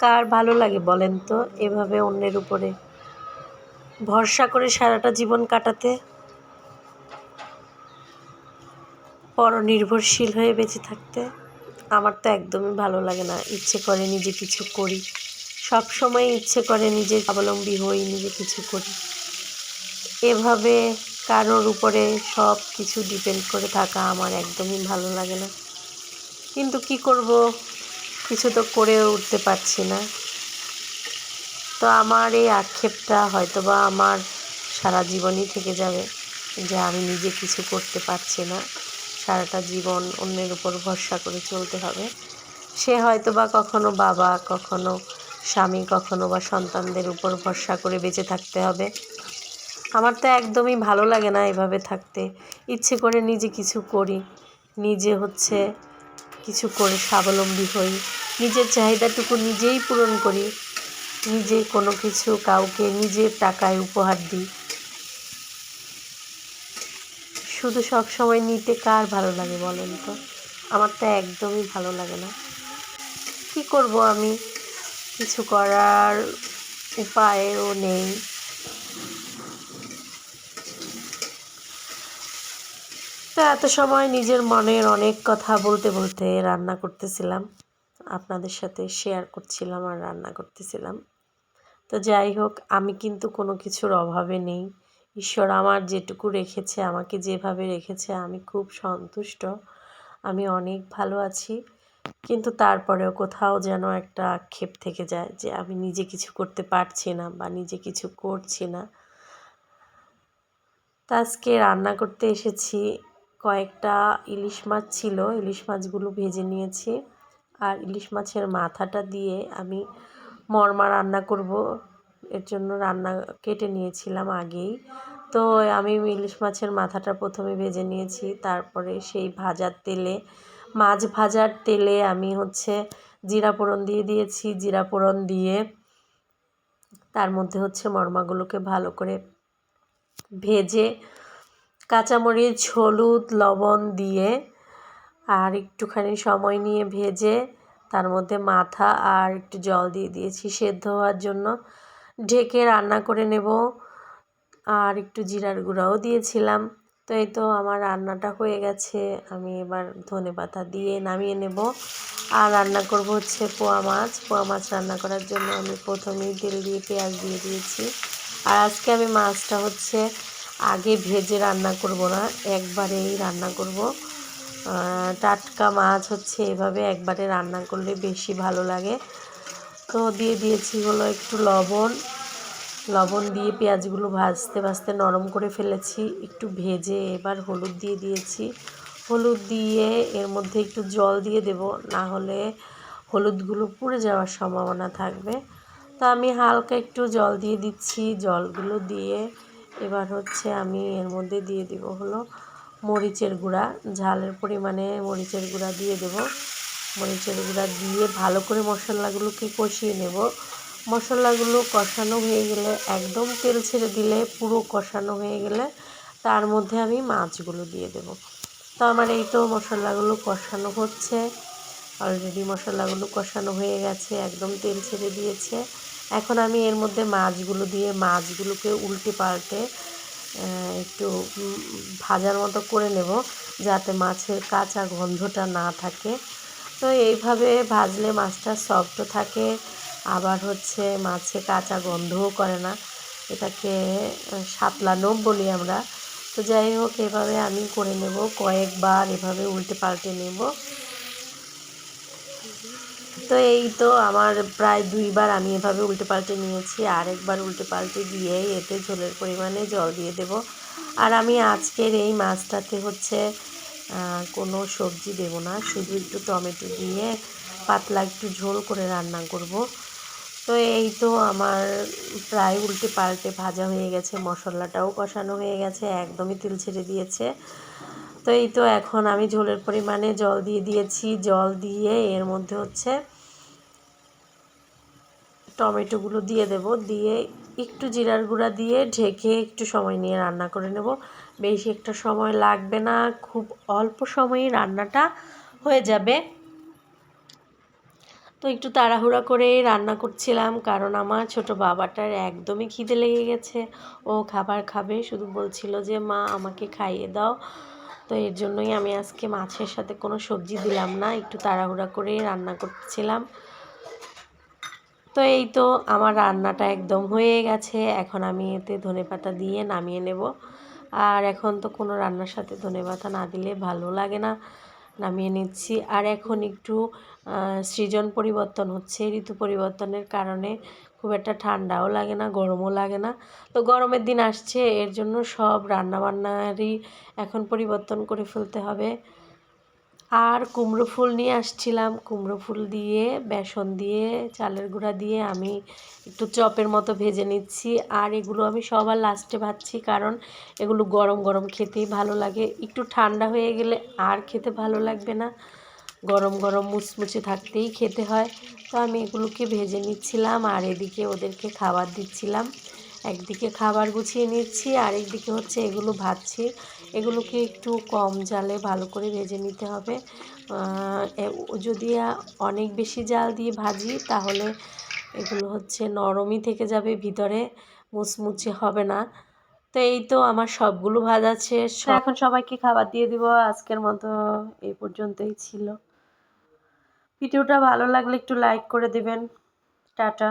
কার ভালো লাগে বলেন তো এভাবে অন্যের উপরে? ভরসা করে সারাটা জীবন কাটাতে পরনির্ভরশীল হয়ে বেঁচে থাকতে আমার তো একদমই ভালো লাগে না। ইচ্ছে করে নিজে কিছু করি। সব সময় ইচ্ছে করে নিজে স্বাবলম্বী হই, নিজে কিছু করি। এভাবে কারোর উপরে সব কিছু ডিপেন্ড করে থাকা আমার একদমই ভালো লাগে না। কিন্তু কি করব? কিছু তো করে উঠতে পারছি না। তো আমার এই আক্ষেপটা হয়তোবা আমার সারা জীবনই থেকে যাবে যে আমি নিজে কিছু করতে পারছি না। সারাটা জীবন অন্যের উপর ভরসা করে চলতে হবে। সে হয়তো বা কখনো বাবা, কখনো স্বামী, কখনো বা সন্তানদের উপর ভরসা করে বেঁচে থাকতে হবে। আমার তো একদমই ভালো লাগে না এভাবে থাকতে। ইচ্ছে করে নিজে কিছু করি। নিজে হচ্ছে কিছু করে স্বাবলম্বী হই। নিজের চাহিদাটুকু নিজেই পূরণ করি। নিজে কোনো কিছু কাউকে নিজের টাকায় উপহার দিই। শুধু সব সময় নিতে কার ভালো লাগে বলেন তো? আমার তো একদমই ভালো লাগে না। কি করব আমি? কিছু করার উপায়ও নেই। তো এত সময় নিজের মনের অনেক কথা বলতে বলতে রান্না করতেছিলাম। আপনাদের সাথে শেয়ার করছিলাম আর রান্না করতেছিলাম। তো যাই হোক, আমি কিন্তু কোনো কিছুর অভাবে নেই। ঈশ্বর আমার যেটুকু রেখেছে, আমাকে যেভাবে রেখেছে, আমি খুব সন্তুষ্ট। আমি অনেক ভালো আছি। কিন্তু তারপরেও কোথাও যেন একটা আক্ষেপ থেকে যায় যে আমি নিজে কিছু করতে পারছি না বা নিজে কিছু করছি না। তা আজকে রান্না করতে এসেছি কয়েকটা ইলিশ মাছ ছিল, ইলিশ মাছগুলো ভেজে নিয়েছি। আর ইলিশ মাছের মাথাটা দিয়ে আমি মরমা রান্না করব, এর জন্য রান্না কেটে নিয়েছিলাম আগেই। তো আমি ইলিশ মাছের মাথাটা প্রথমে ভেজে নিয়েছি, তারপরে সেই ভাজার তেলে, মাছ ভাজার তেলে আমি হচ্ছে জিরা ফোড়ন দিয়ে দিয়েছি, জিরা ফোড়ন দিয়ে তার মধ্যে হচ্ছে মরমাগুলোকে ভালো করে ভেজে কাঁচামরিচ, হলুদ, লবণ দিয়ে আর একটুখানি সময় নিয়ে ভেজে তার মধ্যে মাথা আর একটু জল দিয়ে দিয়েছি। সেদ্ধ হওয়ার জন্য ঢেকে রান্না করে নেব আর একটু জিরার গুঁড়াও দিয়েছিলাম। তো এই তো আমার রান্নাটা হয়ে গেছে। আমি এবার ধনে পাতা দিয়ে নামিয়ে নেব। আর রান্না করব হচ্ছে পোয়া মাছ। পোয়া মাছ রান্না করার জন্য আমি প্রথমেই তেল দিয়ে পেঁয়াজ দিয়ে দিয়েছি। আর আজকে আমি মাছটা হচ্ছে আগে ভেজে রান্না করব না, একবারেই রান্না করব। টাটকা মাছ হচ্ছে এভাবে একবারে রান্না করলে বেশি ভালো লাগে। তো দিয়ে দিয়েছি হলো একটু লবণ। লবণ দিয়ে পেঁয়াজগুলো ভাজতে ভাজতে নরম করে ফেলেছি, একটু ভেজে এবার হলুদ দিয়ে দিয়েছি। হলুদ দিয়ে এর মধ্যে একটু জল দিয়ে দেব, না হলে হলুদগুলো পুড়ে যাওয়ার সম্ভাবনা থাকবে। তো আমি হালকা একটু জল দিয়ে দিচ্ছি, জলগুলো দিয়ে এবার হচ্ছে আমি এর মধ্যে দিয়ে দিব হলো মরিচের গুঁড়া। ঝালের পরিমাণে মরিচের গুঁড়া দিয়ে দেব। মরিচের গুঁড়া দিয়ে ভালো করে মশলাগুলোকে কষিয়ে নেব। মশলাগুলো কষানো হয়ে গেলে একদম তেল ছেড়ে দিলে পুরো কষানো হয়ে গেলে তার মধ্যে আমি মাছগুলো দিয়ে দেব। তো আমার এই তো মশলাগুলো কষানো হচ্ছে। অলরেডি মশলাগুলো কষানো হয়ে গেছে, একদম তেল ছেড়ে দিয়েছে। এখন আমি এর মধ্যে মাছগুলো দিয়ে মাছগুলোকে উল্টে পাল্টে একটু ভাজার মতো করে নেব যাতে মাছের কাঁচা গন্ধটা না থাকে। তো এইভাবে ভাজলে মাছটা সফটও থাকে, আবার হচ্ছে মাছে কাঁচা গন্ধও করে না। এটাকে সাতলানো বলি আমরা। তো যাই হোক, এভাবে আমি করে নেব, কয়েকবার এভাবে উল্টে পাল্টে নেব। তো এই তো আমার প্রায় দুইবার আমি এভাবে উল্টে পাল্টে নিয়েছি। আরেকবার উল্টে পাল্টে দিয়ে এতে ঝোলের পরিমাণে জল দিয়ে দেব। আর আমি আজকের এই মাছটাতে হচ্ছে কোনো সবজি দেব না। শুধু একটু টমেটো দিয়ে পাতলা একটু ঝোল করে রান্না করব। তো এই তো আমার প্রায় উল্টে পাল্টে ভাজা হয়ে গেছে, মশলাটাও কষানো হয়ে গেছে, একদমই তেল ছেড়ে দিয়েছে। তো এই তো এখন আমি ঝোলের পরিমাণে জল দিয়ে দিয়েছি। জল দিয়ে এর মধ্যে হচ্ছে টমেটোগুলো দিয়ে দেব। দিয়ে একটু জিরার গুঁড়া দিয়ে ঢেকে একটু সময় নিয়ে রান্না করে নেব। বেশি একটা সময় লাগবে না, খুব অল্প সময়ে রান্নাটা হয়ে যাবে। তো একটু তাড়াহুড়া করে রান্না করছিলাম, কারণ আমার ছোট বাবাটার একদমই খিদে লেগে গেছে। ও খাবার খাবে, শুধু বলছিল যে, মা, আমাকে খাইয়ে দাও। তো এর জন্যই আমি আজকে মাছের সাথে কোনো সবজি দিলাম না, একটু তাড়াহুড়া করে রান্না করছিলাম। তো এই তো আমার রান্নাটা একদম হয়ে গেছে। এখন আমি এতে ধনেপাতা দিয়ে নামিয়ে নেব। আর এখন তো কোনো রান্নার সাথে ধনেপাতা না দিলে ভালো লাগে না। নামিয়ে নিচ্ছি। আর এখন একটু সৃজন পরিবর্তন হচ্ছে। ঋতু পরিবর্তনের কারণে খুব একটা ঠান্ডাও লাগে না, গরমও লাগে না। তো গরমের দিন আসছে, এর জন্য সব রান্নাবান্নারই এখন পরিবর্তন করে ফেলতে হবে। আর কুমড়ো ফুল নিয়ে আসছিলাম। কুমড়ো ফুল দিয়ে, বেসন দিয়ে, চালের গুঁড়া দিয়ে আমি একটু চপের মতো ভেজে নিচ্ছি। আর এগুলো আমি সবার লাস্টে ভাজছি কারণ এগুলো গরম গরম খেতেই ভালো লাগে। একটু ঠান্ডা হয়ে গেলে আর খেতে ভালো লাগবে না। গরম গরম মুচমুচে থাকতেই খেতে হয়। তো আমি এগুলোকে ভেজে নিচ্ছিলাম আর এদিকে ওদেরকে খাবার দিচ্ছিলাম। একদিকে খাবার গুছিয়ে নিচ্ছি আর একদিকে হচ্ছে এগুলো ভাজছি। এগুলোকে একটু কম জালে ভালো করে ভেজে নিতে হবে। যদি অনেক বেশি জাল দিয়ে ভাজি, তাহলে এগুলো হচ্ছে নরমই থেকে যাবে, ভিতরে মুচমুচে হবে না। তো এই তো আমার সবগুলো ভাজা শেষ। এখন সবাইকে খাবার দিয়ে দিব, আজকের মতো এই পর্যন্তই ছিল। ভিডিওটা ভালো লাগলে একটু লাইক করে দেবেন। টাটা।